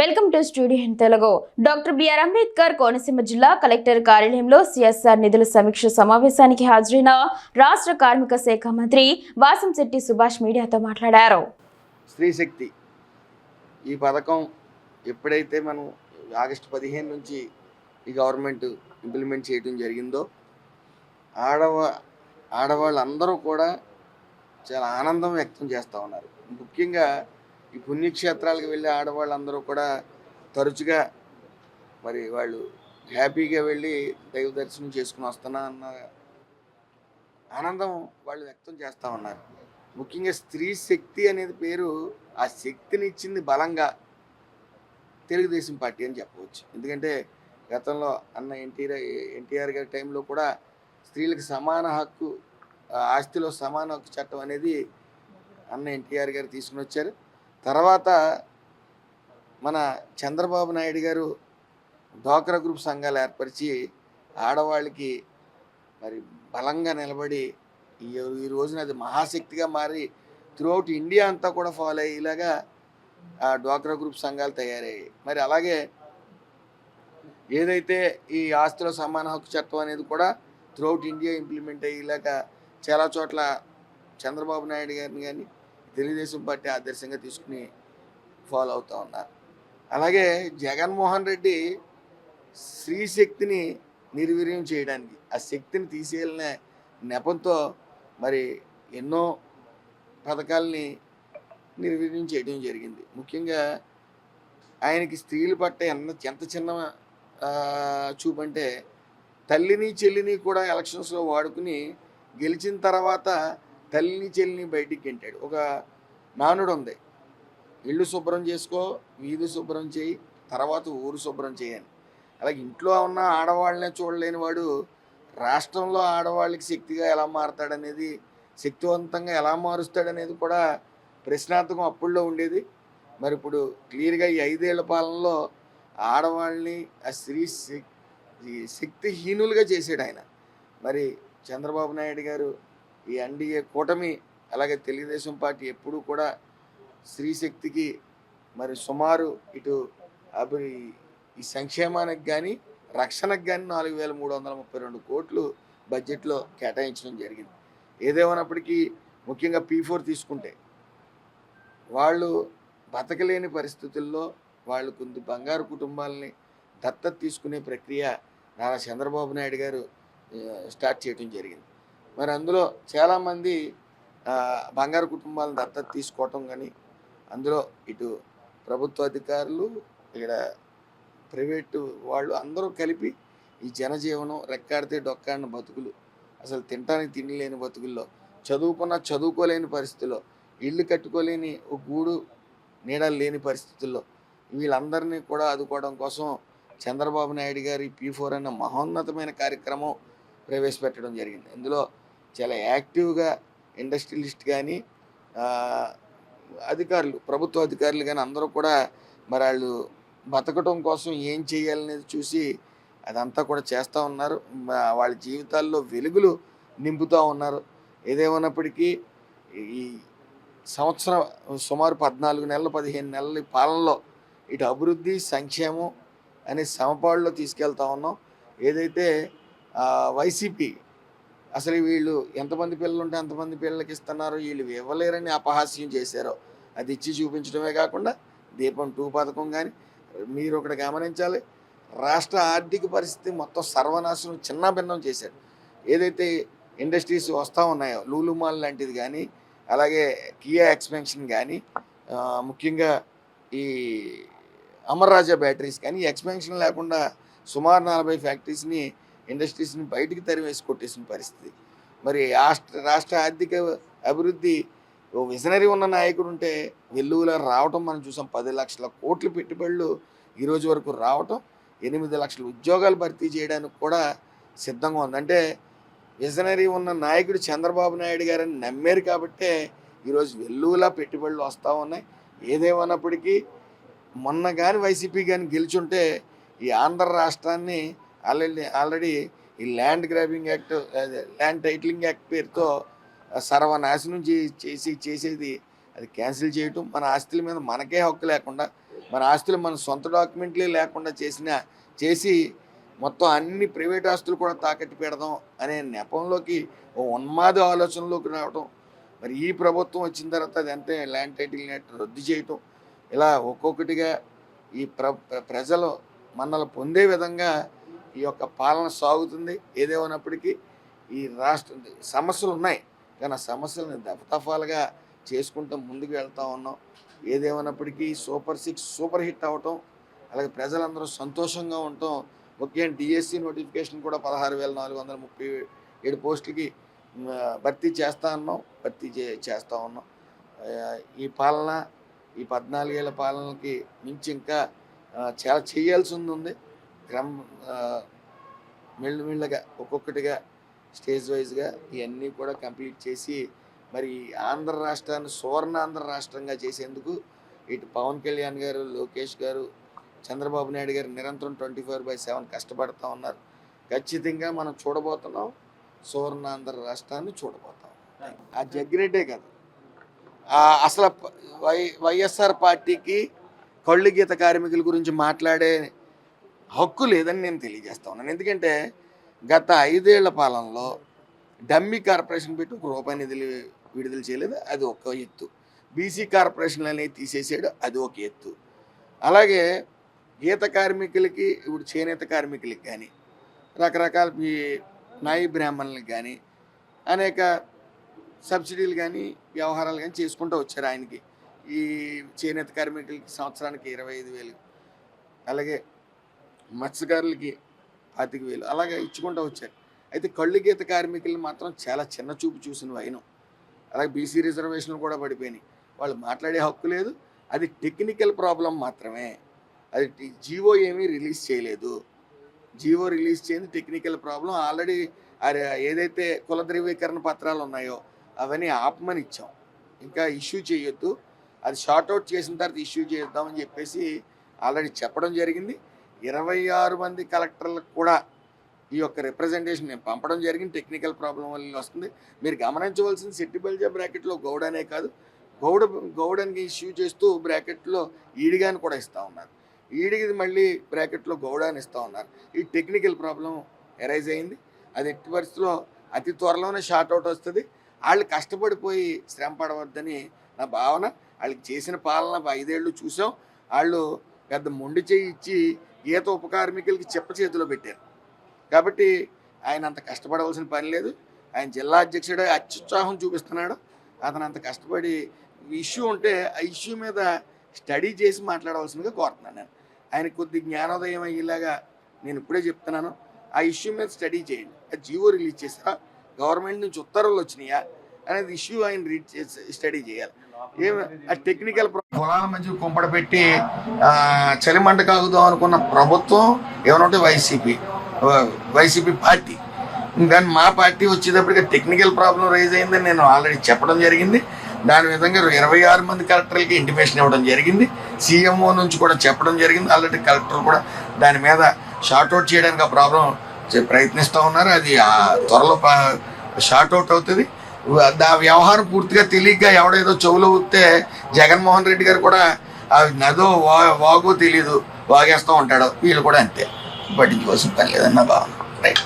Welcome to studio in Telugu. Doctor B R Ambedkar Konaseema జిల్లా collector కార్యాలయంలో CSR నిధుల సమీక్ష సమావేశానికి హాజరైన రాష్ట్ర కార్మిక శాఖ మంత్రి వాసంశెట్టి సుభాష్ మీడియాతో మాట్లాడారు. స్త్రీ శక్తి. ఈ పథకం ఎప్పుడైతే మనం ఆగస్టు పదిహేను నుంచి ఈ గవర్నమెంట్ ఇంప్లిమెంట్ చేయడం జరిగిందో ఆడవా ఆడవాళ్ళందరూ కూడా చాలా ఆనందం వ్యక్తం చేస్తూ ఉన్నారు. ముఖ్యంగా ఈ పుణ్యక్షేత్రాలకు వెళ్ళే ఆడవాళ్ళందరూ కూడా తరచుగా మరి వాళ్ళు హ్యాపీగా వెళ్ళి దైవ దర్శనం చేసుకుని వస్తున్నా అన్న ఆనందం వాళ్ళు వ్యక్తం చేస్తూ ఉన్నారు. ముఖ్యంగా స్త్రీ శక్తి అనేది పేరు ఆ శక్తిని ఇచ్చింది బలంగా తెలుగుదేశం పార్టీ అని చెప్పవచ్చు. ఎందుకంటే గతంలో అన్న ఎన్టీఆర్ ఎన్టీఆర్ గారి టైంలో కూడా స్త్రీలకు సమాన హక్కు ఆస్తిలో సమాన హక్కు చట్టం అనేది అన్న ఎన్టీఆర్ గారు తీసుకుని వచ్చారు. తర్వాత మన చంద్రబాబు నాయుడు గారు డ్వాక్రా గ్రూప్ సంఘాలు ఏర్పరిచి ఆడవాళ్ళకి మరి బలంగా నిలబడి ఈ ఈ రోజున అది మహాశక్తిగా మారి త్రూఅవుట్ ఇండియా అంతా కూడా ఫాలో అయ్యేలాగా ఆ డ్వాక్రా గ్రూప్ సంఘాలు తయారయ్యాయి. మరి అలాగే ఏదైతే ఈ ఆస్తిలో సమాన హక్కు చట్టం అనేది కూడా త్రూఅవుట్ ఇండియా ఇంప్లిమెంట్ అయ్యేలాగా చాలా చోట్ల చంద్రబాబు నాయుడు గారిని కానీ తెలుగుదేశం పార్టీ ఆదర్శంగా తీసుకుని ఫాలో అవుతూ ఉన్నారు. అలాగే జగన్మోహన్ రెడ్డి స్త్రీ శక్తిని నిర్వీర్యం చేయడానికి ఆ శక్తిని తీసేయాలనే నెపంతో మరి ఎన్నో పథకాలని నిర్వీర్యం చేయడం జరిగింది. ముఖ్యంగా ఆయనకి స్త్రీల పట్ల ఎంత ఎంత చిన్న చూపంటే తల్లిని చెల్లిని కూడా ఎలక్షన్స్లో వాడుకుని గెలిచిన తర్వాత తల్లిని చెల్లిని బయటికి గెంటాడు. ఒక నానుడు ఉంది ఇల్లు శుభ్రం చేసుకో వీధి శుభ్రం చేయి తర్వాత ఊరు శుభ్రం చేయని అలాగే ఇంట్లో ఉన్న ఆడవాళ్ళనే చూడలేని వాడు రాష్ట్రంలో ఆడవాళ్ళకి శక్తిగా ఎలా మారతాడనేది శక్తివంతంగా ఎలా మారుస్తాడనేది కూడా ప్రశ్నార్థకం అప్పుల్లో ఉండేది. మరి ఇప్పుడు క్లియర్గా ఈ ఐదేళ్ళ పాలనలో ఆడవాళ్ళని ఆ స్త్రీ శక్తి శక్తిహీనులుగా చేసాడు ఆయన. మరి చంద్రబాబు నాయుడు గారు ఈ ఎన్డీఏ కూటమి అలాగే తెలుగుదేశం పార్టీ ఎప్పుడూ కూడా స్త్రీ శక్తికి మరి సుమారు ఇటు అభి ఈ సంక్షేమానికి కానీ రక్షణకు కానీ నాలుగు వేల మూడు వందల ముప్పై రెండు కోట్లు బడ్జెట్లో కేటాయించడం జరిగింది. ఏదేమన్నప్పటికీ ముఖ్యంగా పీ ఫోర్ తీసుకుంటే వాళ్ళు బతకలేని పరిస్థితుల్లో వాళ్ళు కొంత బంగారు కుటుంబాలని దత్తత తీసుకునే ప్రక్రియ నారా చంద్రబాబు నాయుడు గారు స్టార్ట్ చేయడం జరిగింది. మరి అందులో చాలామంది బంగారు కుటుంబాలను దత్తత తీసుకోవటం కానీ అందులో ఇటు ప్రభుత్వ అధికారులు ఇక్కడ ప్రైవేటు వాళ్ళు అందరూ కలిపి ఈ జనజీవనం రెక్కాడితే డొక్కాడిన బతుకులు. అసలు తింటానికి తిండి లేని బతుకుల్లో చదువుకున్న చదువుకోలేని పరిస్థితుల్లో ఇల్లు కట్టుకోలేని ఒక గూడు నీడలు లేని పరిస్థితుల్లో వీళ్ళందరినీ కూడా ఆదుకోవడం కోసం చంద్రబాబు నాయుడు గారి పీ ఫోర్ అన్న మహోన్నతమైన కార్యక్రమం ప్రవేశపెట్టడం జరిగింది. ఇందులో చాలా యాక్టివ్గా ఇండస్ట్రియలిస్ట్ కానీ అధికారులు ప్రభుత్వ అధికారులు కానీ అందరూ కూడా మరి వాళ్ళు బతకడం కోసం ఏం చేయాలనేది చూసి అదంతా కూడా చేస్తూ ఉన్నారు. వాళ్ళ జీవితాల్లో వెలుగులు నింపుతూ ఉన్నారు. ఏదేమన్నప్పటికీ ఈ సంవత్సరం సుమారు పద్నాలుగు నెలలు పదిహేను నెలల పాలనలో ఇటు అభివృద్ధి సంక్షేమం అనే సమపాడులో తీసుకెళ్తా ఉన్నాం. ఏదైతే వైసీపీ అసలు వీళ్ళు ఎంతమంది పిల్లలు ఉంటే అంతమంది పిల్లలకి ఇస్తున్నారు? వీళ్ళు ఇవ్వలేరని అపహాస్యం చేశారో. అది ఇచ్చి చూపించడమే కాకుండా దీపం టూ పథకం కానీ మీరు ఒకటి గమనించాలి. రాష్ట్ర ఆర్థిక పరిస్థితి మొత్తం సర్వనాశనం చిన్న భిన్నం చేశాడు ఏదైతే ఇండస్ట్రీస్ వస్తూ ఉన్నాయో లూలు మాల్ లాంటిది కానీ అలాగే కియా ఎక్స్పెన్షన్ కానీ ముఖ్యంగా ఈ అమర్రాజా బ్యాటరీస్ కానీ ఎక్స్పెన్షన్ లేకుండా సుమారు నలభై ఫ్యాక్టరీస్ని ఇండస్ట్రీస్ని బయటికి తరివేసి కొట్టేసిన పరిస్థితి. మరి రాష్ట్ర రాష్ట్ర ఆర్థిక అభివృద్ధి ఓ విజనరీ ఉన్న నాయకుడు ఉంటే వెల్లువలా రావటం మనం చూసాం. పది లక్షల కోట్లు పెట్టుబడులు ఈరోజు వరకు రావటం ఎనిమిది లక్షల ఉద్యోగాలు భర్తీ చేయడానికి కూడా సిద్ధంగా ఉంది. అంటే విజనరీ ఉన్న నాయకుడు చంద్రబాబు నాయుడు గారని నమ్మారు కాబట్టే ఈరోజు వెల్లువలా పెట్టుబడులు వస్తూ ఉన్నాయి. ఏదేమన్నప్పటికీ మొన్న కానీ వైసీపీ కానీ గెలిచుంటే ఈ ఆంధ్ర రాష్ట్రాన్ని ఆల్రెడీ ఆల్రెడీ ఈ ల్యాండ్ గ్రాబింగ్ యాక్ట్ అదే ల్యాండ్ టైటిలింగ్ యాక్ట్ పేరుతో సర్వనాశనం చేసి చేసేది అది క్యాన్సిల్ చేయటం మన ఆస్తుల మీద మనకే హక్కు లేకుండా మన ఆస్తులు మన సొంత డాక్యుమెంట్లే లేకుండా చేసిన చేసి మొత్తం అన్ని ప్రైవేట్ ఆస్తులు కూడా తాకట్టు పెడదాం అనే నెపంలోకి ఓ ఉన్మాద ఆలోచనలోకి రావడం మరి ఈ ప్రభుత్వం వచ్చిన తర్వాత అది అంతే ల్యాండ్ టైటిల్ నెట్ రద్దు చేయటం ఇలా ఒక్కొక్కటిగా ఈ ప్ర- ప్రజలు మనల్ని పొందే విధంగా ఈ యొక్క పాలన సాగుతుంది ఏదేమైనప్పటికీ ఈ రాష్ట్ర సమస్యలు ఉన్నాయి కానీ ఆ సమస్యలను దఫదఫాలుగా చేసుకుంటూ ముందుకు వెళ్తా ఉన్నాం. ఏదేమైనప్పటికీ సూపర్ సిక్స్ సూపర్ హిట్ అవ్వటం అలాగే ప్రజలందరూ సంతోషంగా ఉండటం ముఖ్యంగా డిఎస్సి నోటిఫికేషన్ కూడా పదహారు వేల నాలుగు వందల ముప్పై ఏడు పోస్టులకి భర్తీ చేస్తా ఉన్నాం భర్తీ చే చేస్తూ ఉన్నాం. ఈ పాలన ఈ పద్నాలుగేళ్ళ పాలనకి మించి ఇంకా చాలా చేయాల్సి ఉంది. క్రమ మెల్లమెల్లగా ఒక్కొక్కటిగా స్టేజ్ వైజ్గా ఇవన్నీ కూడా కంప్లీట్ చేసి మరి ఆంధ్ర రాష్ట్రాన్ని సువర్ణాంధ్ర రాష్ట్రంగా చేసేందుకు ఇటు పవన్ కళ్యాణ్ గారు లోకేష్ గారు చంద్రబాబు నాయుడు గారు నిరంతరం ట్వంటీ ఫోర్ బై సెవెన్ కష్టపడుతూ ఉన్నారు. ఖచ్చితంగా మనం చూడబోతున్నాం సువర్ణాంధ్ర రాష్ట్రాన్ని చూడబోతాం. ఆ జగ్గిరెడ్డే కాదు. అసలు వై వైఎస్ఆర్ పార్టీకి కళ్ళు గీత కార్మికుల గురించి మాట్లాడే హక్కు లేదని నేను తెలియజేస్తా ఉన్నాను. ఎందుకంటే గత ఐదేళ్ళ పాలనలో డమ్మీ కార్పొరేషన్ పెట్టి ఒక రూపాయి నిధులు విడుదల చేయలేదు. అది ఒక ఎత్తు. బీసీ కార్పొరేషన్లు అనేవి తీసేసాడు. అది ఒక ఎత్తు. అలాగే గీత కార్మికులకి ఇప్పుడు చేనేత కార్మికులకి కానీ రకరకాల ఈ నాయి బ్రాహ్మణులకు కానీ అనేక సబ్సిడీలు కానీ వ్యవహారాలు కానీ చేసుకుంటూ వచ్చారు ఆయనకి. ఈ చేనేత కార్మికులకి సంవత్సరానికి ఇరవై ఐదు వేలు. అలాగే మత్స్యకారులకి పాతిక వేలు. అలాగే ఇచ్చుకుంటూ వచ్చారు. అయితే కళ్ళు గీత కార్మికులు మాత్రం చాలా చిన్న చూపు చూసిన వైనం. అలాగే బీసీ రిజర్వేషన్లు కూడా పడిపోయినాయి. వాళ్ళు మాట్లాడే హక్కు లేదు. అది టెక్నికల్ ప్రాబ్లం మాత్రమే. అది జీవో ఏమీ రిలీజ్ చేయలేదు. జీవో రిలీజ్ చేయండి టెక్నికల్ ప్రాబ్లం. ఆల్రెడీ అది ఏదైతే కుల ధృవీకరణ పత్రాలు ఉన్నాయో అవన్నీ ఆపమని ఇచ్చాం. ఇంకా ఇష్యూ చేయొద్దు. అది షార్ట్ అవుట్ చేసిన తర్వాత ఇష్యూ చేద్దామని చెప్పేసి ఆల్రెడీ చెప్పడం జరిగింది. ఇరవై ఆరు మంది కలెక్టర్లకు కూడా ఈ యొక్క రిప్రజెంటేషన్ నేను పంపడం జరిగింది. టెక్నికల్ ప్రాబ్లం వల్ల వస్తుంది. మీరు గమనించవలసింది సిట్టి బెల్జా బ్రాకెట్లో గౌడ్ అనే కాదు. గౌడ గౌడన్కి ఇష్యూ చేస్తూ బ్రాకెట్లో ఈడిగాని కూడా ఇస్తూ ఉన్నారు. ఈడికి మళ్ళీ బ్రాకెట్లో గౌడాని ఇస్తూ ఉన్నారు. ఈ టెక్నికల్ ప్రాబ్లం ఎరైజ్ అయింది. అది ఎట్టి పరిస్థితిలో అతి త్వరలోనే షార్ట్ అవుట్ వస్తుంది. వాళ్ళు కష్టపడిపోయి శ్రమ పడవద్దని నా భావన. వాళ్ళకి చేసిన పాలన ఐదేళ్ళు చూసాం. వాళ్ళు పెద్ద మొండి చేయి ఇచ్చి ఈత ఉప కార్మికులకి చెప్ప చేతిలో పెట్టారు. కాబట్టి ఆయన అంత కష్టపడవలసిన పని లేదు. ఆయన జిల్లా అధ్యక్షుడు అత్యుత్సాహం చూపిస్తున్నాడు. అతను అంత కష్టపడి ఇష్యూ ఉంటే ఆ ఇష్యూ మీద స్టడీ చేసి మాట్లాడవలసిందిగా కోరుతున్నాను నేను. ఆయన కొద్ది జ్ఞానోదయం అయ్యేలాగా నేను ఇప్పుడే చెప్తున్నాను. ఆ ఇష్యూ మీద స్టడీ చేయండి. ఆ జీవో రిలీజ్ చేసారా గవర్నమెంట్ నుంచి ఉత్తర్వులు వచ్చినాయా? అనేది ఇష్యూ ఆయన రీడ్ చేసి స్టడీ చేయాలి. టెక్నికల్ పొలాల మధ్య కుంపడ పెట్టి చలిమంట కాగుదాం అనుకున్న ప్రభుత్వం ఏమనంటే వైసీపీ వైసీపీ పార్టీ. కానీ మా పార్టీ వచ్చేటప్పటికి టెక్నికల్ ప్రాబ్లం రైజ్ అయిందని నేను ఆల్రెడీ చెప్పడం జరిగింది. దాని విధంగా ఇరవై ఆరు మంది కలెక్టర్లకి ఇంటిమేషన్ ఇవ్వడం జరిగింది. సీఎంఓ నుంచి కూడా చెప్పడం జరిగింది. ఆల్రెడీ కలెక్టర్ కూడా దాని మీద షార్ట్ అవుట్ చేయడానికి ఆ ప్రాబ్లం ప్రయత్నిస్తూ ఉన్నారు. అది త్వరలో షార్ట్ అవుట్ అవుతుంది. ఆ వ్యవహారం పూర్తిగా తెలియక ఎవడేదో చెవులో ఊస్తే జగన్మోహన్ రెడ్డి గారు కూడా నదో వా వాగో తెలియదు వాగేస్తూ ఉంటాడు వీళ్ళు కూడా అంతే. పట్టించుకోవాల్సిన పని లేదన్న భావన. రైట్